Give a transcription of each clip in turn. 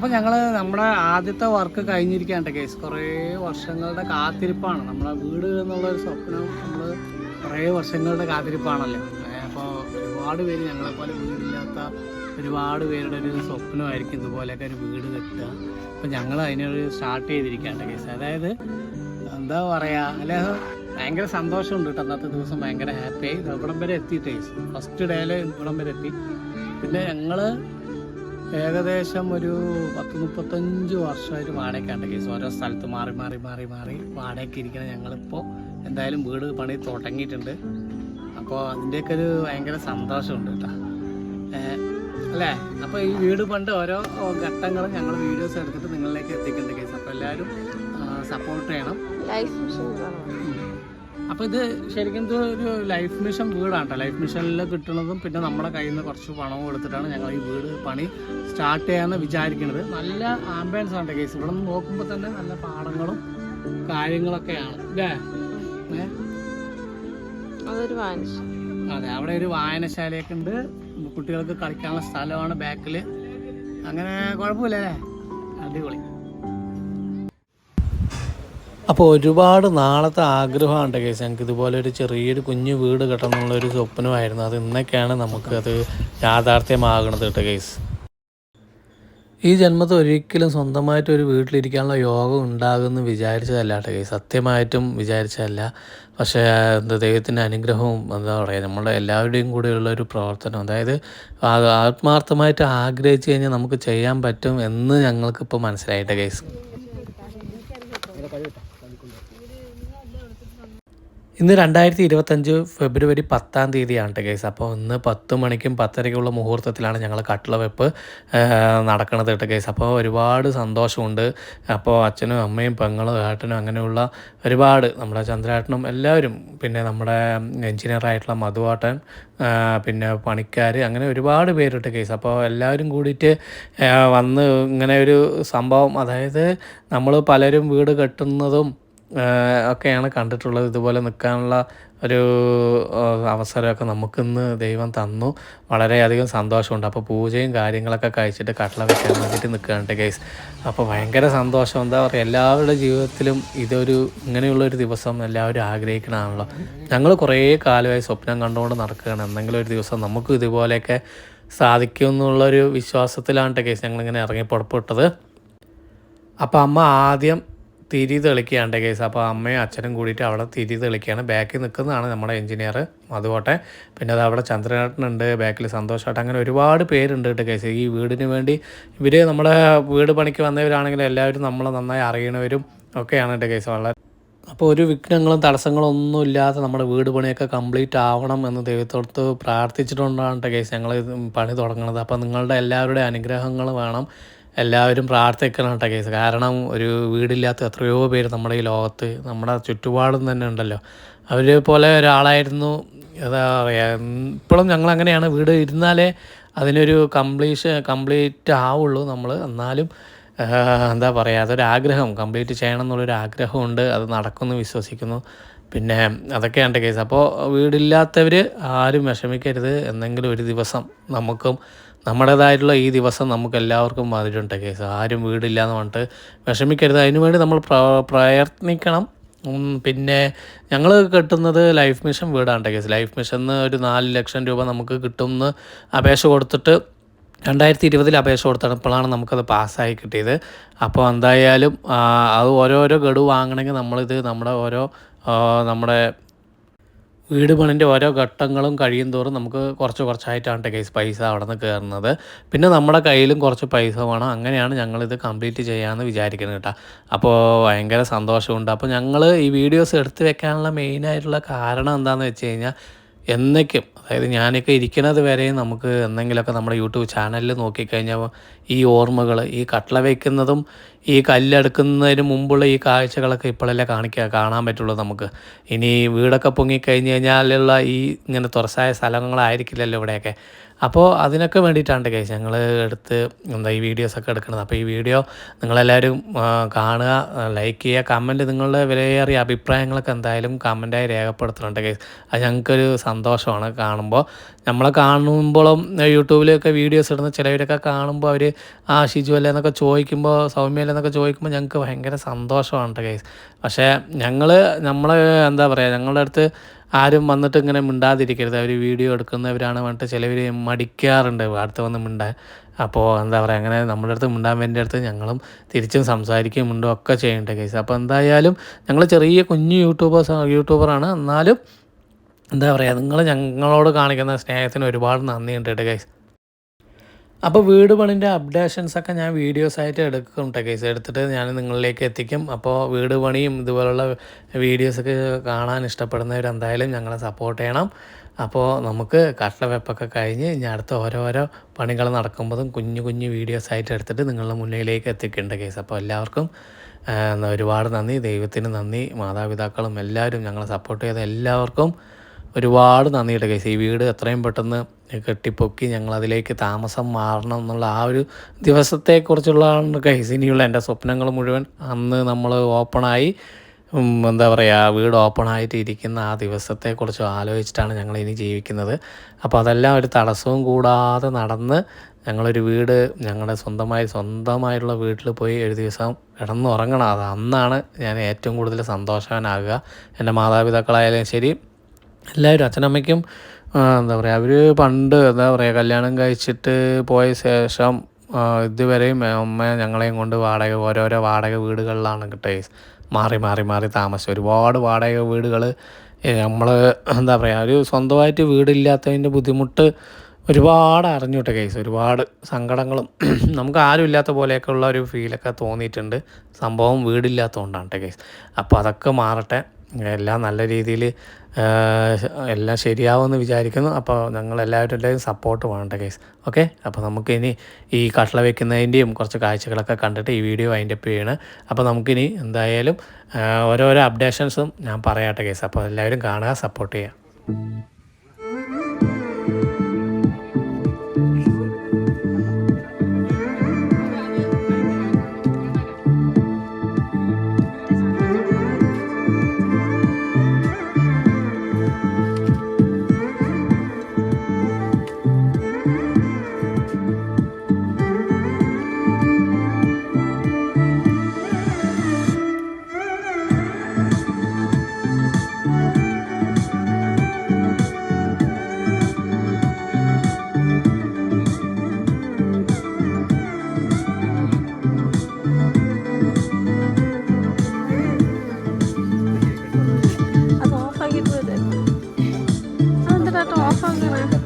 അപ്പോൾ ഞങ്ങൾ നമ്മുടെ ആദ്യത്തെ വർക്ക് കഴിഞ്ഞിരിക്കാണ്ട് കേസ് കുറേ വർഷങ്ങളുടെ കാത്തിരിപ്പാണ്. നമ്മളെ വീട് എന്നുള്ള ഒരു സ്വപ്നം നമ്മൾ കുറേ വർഷങ്ങളുടെ കാത്തിരിപ്പാണല്ലോ? അപ്പോൾ ഒരുപാട് പേര് ഞങ്ങളെപ്പോലെ വീടില്ലാത്ത ഒരുപാട് പേരുടെ ഒരു സ്വപ്നമായിരിക്കും ഇതുപോലെയൊക്കെ ഒരു വീട് കെട്ടുക അപ്പോൾ ഞങ്ങൾ അതിനൊരു സ്റ്റാർട്ട് ചെയ്തിരിക്കാണ്ട് കേസ് അതായത് എന്താ പറയുക അല്ലെ ഭയങ്കര സന്തോഷമുണ്ട് കേട്ടോ അന്നത്തെ ദിവസം ഭയങ്കര ഹാപ്പിയായി ഇവിടം വരെ എത്തി എത്തിയിട്ടേ ഫസ്റ്റ് ഡേയിൽ ഇവിടം വരെ എത്തി. പിന്നെ ഞങ്ങൾ ഏകദേശം ഒരു പത്ത് മുപ്പത്തഞ്ച് വർഷമായിട്ട് വാടകയ്ക്കാണ്ട് കേസ്. ഓരോ സ്ഥലത്ത് മാറി മാറി മാറി മാറി വാടകയ്ക്ക് ഇരിക്കണം ഞങ്ങളിപ്പോൾ എന്തായാലും വീട് പണി തുടങ്ങിയിട്ടുണ്ട്. അപ്പോൾ അതിന്റെയൊക്കെ ഒരു ഭയങ്കര സന്തോഷമുണ്ട് കേട്ടോ. അല്ലേ? അപ്പോൾ ഈ വീട് പണ്ട് ഓരോ ഘട്ടങ്ങളും ഞങ്ങൾ വീഡിയോസ് എടുത്തിട്ട് നിങ്ങളിലേക്ക് എത്തിക്കുന്നുണ്ട് കേസ്. അപ്പോൾ എല്ലാവരും സപ്പോർട്ട് ചെയ്യണം. അപ്പോൾ ഇത് ശരിക്കും ഇത് ഒരു ലൈഫ് മിഷൻ വീടാണ് കേട്ടോ ലൈഫ് മിഷനിൽ കിട്ടുന്നതും പിന്നെ നമ്മുടെ കയ്യിൽ നിന്ന് കുറച്ച് പണവും കൊടുത്തിട്ടാണ് ഞങ്ങൾ ഈ വീട് പണി സ്റ്റാർട്ട് ചെയ്യാന്ന് വിചാരിക്കുന്നത് നല്ല ആംബിയൻസ് ആണ് കേസ് ഇവിടെ നിന്ന് നോക്കുമ്പോൾ തന്നെ നല്ല പാടങ്ങളും കാര്യങ്ങളൊക്കെയാണ്. അല്ലേ അതൊരു അതെ അവിടെ ഒരു വായനശാലയൊക്കെ ഉണ്ട്. കുട്ടികൾക്ക് കളിക്കാനുള്ള സ്ഥലമാണ് ബാക്കിൽ അങ്ങനെ കുഴപ്പമില്ല അല്ലേ അടിപൊളി. അപ്പോൾ ഒരുപാട് നാളത്തെ ആഗ്രഹമുണ്ട് കേസ്. ഞങ്ങൾക്ക് ഇതുപോലെ ഒരു ചെറിയൊരു കുഞ്ഞു വീട് കെട്ടണം എന്നുള്ളൊരു സ്വപ്നമായിരുന്നു. അത് ഇന്നൊക്കെയാണ് നമുക്കത് യാഥാർത്ഥ്യമാകണത് കേട്ടോ കേസ്. ഈ ജന്മത്തിൽ ഒരിക്കലും സ്വന്തമായിട്ട് ഒരു വീട്ടിലിരിക്കാനുള്ള യോഗം ഉണ്ടാകുമെന്ന് വിചാരിച്ചതല്ല കേട്ടോ കേസ്. സത്യമായിട്ടും വിചാരിച്ചതല്ല. പക്ഷേ എന്താ ദൈവത്തിന്റെ അനുഗ്രഹവും എന്താ പറയുക നമ്മുടെ എല്ലാവരുടെയും കൂടെയുള്ള ഒരു പ്രവർത്തനം അതായത് ആത്മാർത്ഥമായിട്ട് ആഗ്രഹിച്ചു കഴിഞ്ഞാൽ നമുക്ക് ചെയ്യാൻ പറ്റും എന്ന് ഞങ്ങൾക്കിപ്പോൾ മനസ്സിലായിട്ട് കേസ്. ഇന്ന് രണ്ടായിരത്തി ഇരുപത്തഞ്ച് ഫെബ്രുവരി പത്താം തീയതിയാണ് കേട്ടോ കേസ് അപ്പോൾ ഇന്ന് പത്ത് മണിക്കും പത്തരയ്ക്കുള്ള മുഹൂർത്തത്തിലാണ് ഞങ്ങൾ കട്ടിള വെപ്പ് കേട്ടോ കേസ് അപ്പോൾ ഒരുപാട് സന്തോഷമുണ്ട്. അപ്പോൾ അച്ഛനും അമ്മയും പെങ്ങളും ഏട്ടനും അങ്ങനെയുള്ള ഒരുപാട് നമ്മുടെ ചന്ദ്രേട്ടനും എല്ലാവരും പിന്നെ നമ്മുടെ എഞ്ചിനീയറായിട്ടുള്ള മധുവാട്ടൻ പിന്നെ പണിക്കാർ അങ്ങനെ ഒരുപാട് പേരുണ്ട് കേസ് അപ്പോൾ എല്ലാവരും കൂടിയിട്ട് വന്ന് ഇങ്ങനെ ഒരു സംഭവം അതായത് നമ്മൾ പലരും വീട് കെട്ടുന്നതും ഒക്കെയാണ് കണ്ടിട്ടുള്ളത്. ഇതുപോലെ നിൽക്കാനുള്ള ഒരു അവസരമൊക്കെ നമുക്കിന്ന് ദൈവം തന്നു. വളരെയധികം സന്തോഷമുണ്ട്. അപ്പോൾ പൂജയും കാര്യങ്ങളൊക്കെ കഴിച്ചിട്ട് കട്ടള വെക്കാൻ വേണ്ടിയിട്ട് നിൽക്കുകയാണ് ഗൈസ് അപ്പോൾ ഭയങ്കര സന്തോഷം. എന്താ പറയുക എല്ലാവരുടെ ജീവിതത്തിലും ഇതൊരു ഇങ്ങനെയുള്ളൊരു ദിവസം എല്ലാവരും ആഗ്രഹിക്കണമാണല്ലോ ഞങ്ങൾ കുറേ കാലമായി സ്വപ്നം കണ്ടുകൊണ്ട് നടക്കുകയാണ്. എന്തെങ്കിലും ഒരു ദിവസം നമുക്കും ഇതുപോലെയൊക്കെ സാധിക്കും എന്നുള്ളൊരു വിശ്വാസത്തിലാണ് കേസ് ഞങ്ങളിങ്ങനെ ഇറങ്ങി പുറപ്പെട്ടത്. അപ്പോൾ അമ്മ ആദ്യം തിരി തെളിക്കുകയാണ് കേസ് അപ്പോൾ അമ്മയും അച്ഛനും കൂടിയിട്ട് അവിടെ തിരി തെളിക്കുകയാണ്. ബാക്കിൽ നിൽക്കുന്നതാണ് നമ്മുടെ എഞ്ചിനീയർ അതുപോട്ടെ. പിന്നെ അത് അവിടെ ചന്ദ്രനേട്ടനുണ്ട്. ബാക്കിൽ സന്തോഷമായിട്ട് അങ്ങനെ ഒരുപാട് പേരുണ്ട് കേട്ടോ കേസ് ഈ വീടിന് വേണ്ടി ഇവർ നമ്മുടെ വീട് പണിക്ക് വന്നവരാണെങ്കിലും എല്ലാവരും നമ്മളെ നന്നായി അറിയണവരും ഒക്കെയാണ് കേട്ടോ കേസ് വളരെ അപ്പോൾ ഒരു വിഘ്നങ്ങളും തടസ്സങ്ങളും ഒന്നും ഇല്ലാതെ നമ്മുടെ വീട് പണിയൊക്കെ കംപ്ലീറ്റ് ആവണം എന്ന് ദൈവത്തോടത്ത് പ്രാർത്ഥിച്ചിട്ടുണ്ടാണ് കേട്ടോ കേസ് ഞങ്ങൾ പണി തുടങ്ങുന്നത്. അപ്പോൾ നിങ്ങളുടെ എല്ലാവരുടെയും അനുഗ്രഹങ്ങൾ വേണം. എല്ലാവരും പ്രാർത്ഥിക്കണം കേട്ടോ കേസ്. കാരണം ഒരു വീടില്ലാത്ത എത്രയോ പേര് നമ്മുടെ ഈ ലോകത്ത് നമ്മുടെ ചുറ്റുപാടും തന്നെ ഉണ്ടല്ലോ. അവരെ പോലെ ഒരാളായിരുന്നു. എന്താ പറയുക ഇപ്പോഴും ഞങ്ങൾ അങ്ങനെയാണ് വീട് ഇരുന്നാലേ അതിനൊരു കംപ്ലീഷൻ കംപ്ലീറ്റ് ആവുള്ളൂ നമ്മൾ എന്നാലും എന്താ പറയുക അതൊരാഗ്രഹം. കംപ്ലീറ്റ് ചെയ്യണം എന്നുള്ളൊരു ആഗ്രഹമുണ്ട്. അത് നടക്കുമെന്ന് വിശ്വസിക്കുന്നു. പിന്നെ അതൊക്കെയാണ് കേസ്. അപ്പോൾ വീടില്ലാത്തവർ ആരും വിഷമിക്കരുത്. എന്തെങ്കിലും ഒരു ദിവസം നമുക്കും നമ്മുടേതായിട്ടുള്ള ഈ ദിവസം നമുക്ക് എല്ലാവർക്കും വന്നിട്ടുണ്ട് കേസ്. ആരും വീടില്ല എന്ന് പറഞ്ഞിട്ട് വിഷമിക്കരുത്. അതിനുവേണ്ടി നമ്മൾ പ്ര പ്രയത്നിക്കണം. പിന്നെ ഞങ്ങൾ കെട്ടുന്നത് ലൈഫ് മിഷൻ വീടാണ് കേസ്. ലൈഫ് മിഷന്ന് ഒരു നാല് ലക്ഷം രൂപ നമുക്ക് കിട്ടുമെന്ന് അപേക്ഷ കൊടുത്തിട്ട് രണ്ടായിരത്തി ഇരുപതിൽ അപേക്ഷ കൊടുത്താണ്. ഇപ്പോഴാണ് നമുക്കത് പാസ്സായി കിട്ടിയത്. അപ്പോൾ എന്തായാലും അത് ഓരോരോ ഗഡു വാങ്ങണമെങ്കിൽ നമ്മളിത് നമ്മുടെ ഓരോ നമ്മുടെ വീട് പണിന്റെ ഓരോ ഘട്ടങ്ങളും കഴിയും തോറും നമുക്ക് കുറച്ച് കുറച്ചായിട്ടാണ് കേസ് പൈസ അവിടെ നിന്ന് കയറുന്നത്. പിന്നെ നമ്മുടെ കയ്യിലും കുറച്ച് പൈസ വേണം. അങ്ങനെയാണ് ഞങ്ങളിത് കംപ്ലീറ്റ് ചെയ്യാമെന്ന് വിചാരിക്കുന്നത് കേട്ടോ. അപ്പോൾ ഭയങ്കര സന്തോഷമുണ്ട്. അപ്പോൾ ഞങ്ങൾ ഈ വീഡിയോസ് എടുത്ത് വെക്കാനുള്ള മെയിനായിട്ടുള്ള കാരണം എന്താണെന്ന് വെച്ച് കഴിഞ്ഞാൽ എന്നേക്കും അതായത് ഞാനൊക്കെ ഇരിക്കുന്നത് വരെയും നമുക്ക് എന്തെങ്കിലുമൊക്കെ നമ്മുടെ യൂട്യൂബ് ചാനലിൽ നോക്കിക്കഴിഞ്ഞാൽ ഈ ഓർമ്മകൾ ഈ കട്ട്ള വയ്ക്കുന്നതും ഈ കല്ലെടുക്കുന്നതിന് മുമ്പുള്ള ഈ കാഴ്ചകളൊക്കെ ഇപ്പോഴല്ലേ കാണിക്കുക കാണാൻ പറ്റുള്ളൂ നമുക്ക്. ഇനി വീടൊക്കെ പൊങ്ങിക്കഴിഞ്ഞ് കഴിഞ്ഞാലുള്ള ഈ ഇങ്ങനെ തുറസായ സ്ഥലങ്ങളായിരിക്കില്ലല്ലോ ഇവിടെയൊക്കെ. അപ്പോൾ അതിനൊക്കെ വേണ്ടിയിട്ടാണ് കേസ്. ഞങ്ങൾ എടുത്ത് എന്താ ഈ വീഡിയോസൊക്കെ എടുക്കുന്നത്. അപ്പോൾ ഈ വീഡിയോ നിങ്ങളെല്ലാവരും കാണുക ലൈക്ക് ചെയ്യുക കമന്റ് നിങ്ങളുടെ വിലയേറിയ അഭിപ്രായങ്ങളൊക്കെ എന്തായാലും കമന്റായി രേഖപ്പെടുത്തുന്നുണ്ട് കേസ്. അത് ഞങ്ങൾക്കൊരു സന്തോഷമാണ് കാണുമ്പോൾ. നമ്മളെ കാണുമ്പോഴും യൂട്യൂബിലൊക്കെ വീഡിയോസ് ഇടുന്ന ചിലവരൊക്കെ കാണുമ്പോൾ അവർ ആ ഷിജു അല്ലേ എന്നൊക്കെ ചോദിക്കുമ്പോൾ സൗമ്യ എന്നൊക്കെ ചോദിക്കുമ്പോൾ ഞങ്ങൾക്ക് ഭയങ്കര സന്തോഷമാണ് കേട്ടോ കേസ് പക്ഷേ ഞങ്ങൾ നമ്മൾ എന്താ പറയുക ഞങ്ങളുടെ അടുത്ത് ആരും വന്നിട്ട് ഇങ്ങനെ മിണ്ടാതിരിക്കരുത്. അവർ വീഡിയോ എടുക്കുന്നവരാണ് പറഞ്ഞിട്ട് ചിലവർ മടിക്കാറുണ്ട് അടുത്ത് വന്ന് മിണ്ടാൻ. അപ്പോൾ എന്താ പറയുക അങ്ങനെ നമ്മുടെ അടുത്ത് മിണ്ടാൻ വേണ്ടി അടുത്ത് ഞങ്ങളും തിരിച്ചും സംസാരിക്കുകയും മിണ്ടും ഒക്കെ ചെയ്യേണ്ട കേസ് അപ്പോൾ എന്തായാലും ഞങ്ങൾ ചെറിയ കുഞ്ഞു യൂട്യൂബേഴ്സ് യൂട്യൂബറാണ് എന്നാലും എന്താ പറയുക നിങ്ങൾ ഞങ്ങളോട് കാണിക്കുന്ന സ്നേഹത്തിന് ഒരുപാട് നന്ദിയുണ്ട് കേട്ടോ ഗൈസ് അപ്പോൾ വീട് പണിന്റെ അപ്ഡേഷൻസൊക്കെ ഞാൻ വീഡിയോസ് ആയിട്ട് എടുക്കും ടെക്കേസ് എടുത്തിട്ട് ഞാൻ നിങ്ങളിലേക്ക് എത്തിക്കും. അപ്പോൾ വീട് പണിയും ഇതുപോലുള്ള വീഡിയോസൊക്കെ കാണാൻ ഇഷ്ടപ്പെടുന്നവരെന്തായാലും ഞങ്ങളെ സപ്പോർട്ട് ചെയ്യണം. അപ്പോൾ നമുക്ക് കട്ട വെപ്പൊക്കെ കഴിഞ്ഞ് ഇനി അടുത്ത ഓരോരോ പണികൾ നടക്കുമ്പോഴും കുഞ്ഞു കുഞ്ഞു വീഡിയോസ് ആയിട്ട് എടുത്തിട്ട് നിങ്ങളുടെ മുന്നിലേക്ക് എത്തിക്കേണ്ട കേസ് അപ്പോൾ എല്ലാവർക്കും ഒരുപാട് നന്ദി. ദൈവത്തിന് നന്ദി. മാതാപിതാക്കളും എല്ലാവരും ഞങ്ങളെ സപ്പോർട്ട് ചെയ്ത എല്ലാവർക്കും ഒരുപാട് നന്ദിയുടെ കേസ് ഈ വീട് എത്രയും പെട്ടെന്ന് കെട്ടിപ്പൊക്കി ഞങ്ങളതിലേക്ക് താമസം മാറണം എന്നുള്ള ആ ഒരു ദിവസത്തെക്കുറിച്ചുള്ളതാണ് കേസ് ഇനിയുള്ള എന്റെ സ്വപ്നങ്ങൾ മുഴുവൻ അന്ന് നമ്മൾ ഓപ്പണായി എന്താ പറയുക വീട് ഓപ്പണായിട്ട് ഇരിക്കുന്ന ആ ദിവസത്തെക്കുറിച്ച് ആലോചിച്ചിട്ടാണ് ഞങ്ങൾ ഇനി ജീവിക്കുന്നത്. അപ്പോൾ അതെല്ലാം ഒരു തടസ്സവും കൂടാതെ നടന്ന് ഞങ്ങളൊരു വീട് ഞങ്ങളുടെ സ്വന്തമായി സ്വന്തമായിട്ടുള്ള വീട്ടിൽ പോയി ഒരു ദിവസം കിടന്നുറങ്ങണം. അത് അന്നാണ് ഞാൻ ഏറ്റവും കൂടുതൽ സന്തോഷവാനാകുക. എന്റെ മാതാപിതാക്കളായാലും ശരി എല്ലാവരും അച്ഛനമ്മയ്ക്കും എന്താ പറയുക അവർ പണ്ട് എന്താ പറയുക കല്യാണം കഴിച്ചിട്ട് പോയ ശേഷം ഇതുവരെയും അമ്മ ഞങ്ങളെയും കൊണ്ട് വാടക ഓരോരോ വാടക വീടുകളിലാണ് കിട്ടേ മാറി മാറി മാറി താമസിച്ചു ഒരുപാട് വാടക വീടുകൾ നമ്മൾ എന്താ പറയുക ഒരു സ്വന്തമായിട്ട് വീടില്ലാത്തതിന്റെ ബുദ്ധിമുട്ട് ഒരുപാട് അറിഞ്ഞുവിട്ട കേസ് ഒരുപാട് സങ്കടങ്ങളും നമുക്ക് ആരും ഇല്ലാത്ത പോലെയൊക്കെ ഉള്ള ഒരു ഫീലൊക്കെ തോന്നിയിട്ടുണ്ട്. സംഭവം വീടില്ലാത്തതുകൊണ്ടാണ് കേസ് അപ്പോൾ അതൊക്കെ മാറട്ടെ. എല്ലാം നല്ല രീതിയിൽ എല്ലാം ശരിയാവുമെന്ന് വിചാരിക്കുന്നു. അപ്പോൾ ഞങ്ങൾ എല്ലാവരുടെയും സപ്പോർട്ട് വേണ്ട കേസ്. ഓക്കെ അപ്പോൾ നമുക്കിനി ഈ കട്ടള വെക്കുന്നതിന്റെയും കുറച്ച് കാഴ്ചകളൊക്കെ കണ്ടിട്ട് ഈ വീഡിയോ അതിന്റെ അപ്പ് ചെയ്യണം. അപ്പോൾ നമുക്കിനി എന്തായാലും ഓരോരോ അപ്ഡേഷൻസും ഞാൻ പറയാട്ടെ കേസ്. അപ്പോൾ എല്ലാവരും കാണുക സപ്പോർട്ട് ചെയ്യുക. Thank you.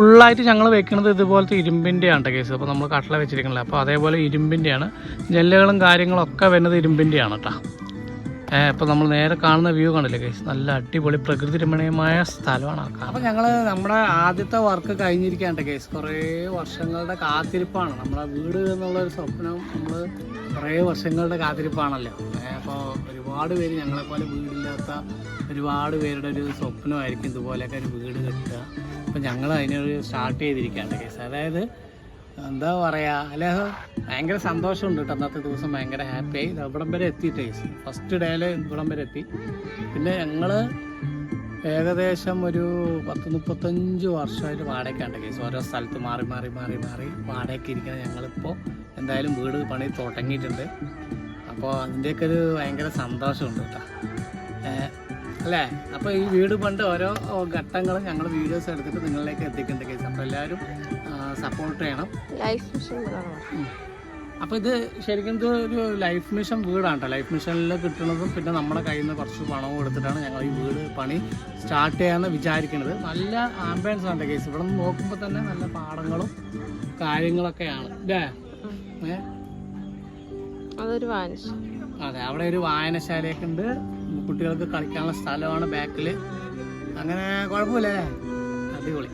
ഫുള്ളായിട്ട് ഞങ്ങൾ വെക്കുന്നത് ഇതുപോലത്തെ ഇരുമ്പിന്റെയാണ് കേട്ടോ കേസ്. അപ്പോൾ നമ്മൾ കട്ടള വെച്ചിരിക്കണില്ല. അപ്പോൾ അതേപോലെ ഇരുമ്പിന്റെയാണ് ജെല്ലുകളും കാര്യങ്ങളൊക്കെ വരുന്നത് ഇരുമ്പിന്റെയാണ് കേട്ടോ അപ്പോൾ നമ്മൾ നേരെ കാണുന്ന വ്യൂ കാണില്ലേ കേസ് നല്ല അടിപൊളി പ്രകൃതി രമണീയമായ സ്ഥലമാണ് അപ്പോൾ ഞങ്ങൾ നമ്മുടെ ആദ്യത്തെ വർക്ക് കഴിഞ്ഞിരിക്കാണ്ട് കേസ് കുറേ വർഷങ്ങളുടെ കാത്തിരിപ്പാണ്. നമ്മുടെ വീട് എന്നുള്ള ഒരു സ്വപ്നം നമ്മൾ കുറേ വർഷങ്ങളുടെ കാത്തിരിപ്പാണല്ലോ. അപ്പോൾ ഒരുപാട് പേര് ഞങ്ങളെപ്പോലെ വീടില്ലാത്ത ഒരുപാട് പേരുടെ ഒരു സ്വപ്നമായിരിക്കും ഇതുപോലെയൊക്കെ ഒരു വീട് കെട്ടുക. അപ്പം ഞങ്ങൾ അതിനൊരു സ്റ്റാർട്ട് ചെയ്തിരിക്കുകയാണ്. കേസ് അതായത് എന്താ പറയുക അല്ലെ ഭയങ്കര സന്തോഷമുണ്ട് കേട്ടോ അന്നത്തെ ദിവസം ഭയങ്കര ഹാപ്പിയായി ഇവിടം വരെ എത്തിയിട്ടേ ഫസ്റ്റ് ഡേയിൽ ഇവിടം വരെ എത്തി. പിന്നെ ഞങ്ങൾ ഏകദേശം ഒരു പത്ത് മുപ്പത്തഞ്ച് വർഷമായിട്ട് വാടകയ്ക്കാണ്ട് കേസ് ഓരോ സ്ഥലത്ത് മാറി മാറി മാറി മാറി വാടകയ്ക്ക് ഇരിക്കുന്ന ഞങ്ങളിപ്പോൾ എന്തായാലും വീട് പണി തുടങ്ങിയിട്ടുണ്ട്. അപ്പോൾ അതിന്റെയൊക്കെ ഒരു ഭയങ്കര സന്തോഷമുണ്ട് കേട്ടോ. അല്ലേ? അപ്പോൾ ഈ വീട് പണ്ട് ഓരോ ഘട്ടങ്ങളും ഞങ്ങൾ വീഡിയോസ് എടുത്തിട്ട് നിങ്ങളിലേക്ക് എത്തിക്കുന്നുണ്ട് കേസ്. അപ്പോൾ എല്ലാവരും സപ്പോർട്ട് ചെയ്യണം. ലൈഫ് മിഷൻ അപ്പോൾ ഇത് ശരിക്കും ഇത് ഒരു ലൈഫ് മിഷൻ വീടാണ് കേട്ടോ ലൈഫ് മിഷനിൽ കിട്ടുന്നതും പിന്നെ നമ്മുടെ കയ്യിൽ നിന്ന് കുറച്ച് പണവും എടുത്തിട്ടാണ് ഞങ്ങൾ ഈ വീട് പണി സ്റ്റാർട്ട് ചെയ്യാമെന്ന് വിചാരിക്കുന്നത് നല്ല ആംബിയൻസ് ആണ് കേസ്. ഇവിടെ നിന്ന് നോക്കുമ്പോൾ തന്നെ നല്ല പാടങ്ങളും കാര്യങ്ങളൊക്കെയാണ്. അല്ലേ അതൊരു വായനശാല. അതെ അവിടെ ഒരു വായനശാലയൊക്കെ ഉണ്ട്. കുട്ടികൾക്ക് കളിക്കാനുള്ള സ്ഥലമാണ് ബാക്കിൽ അങ്ങനെ കുഴപ്പമില്ല അടിപൊളി.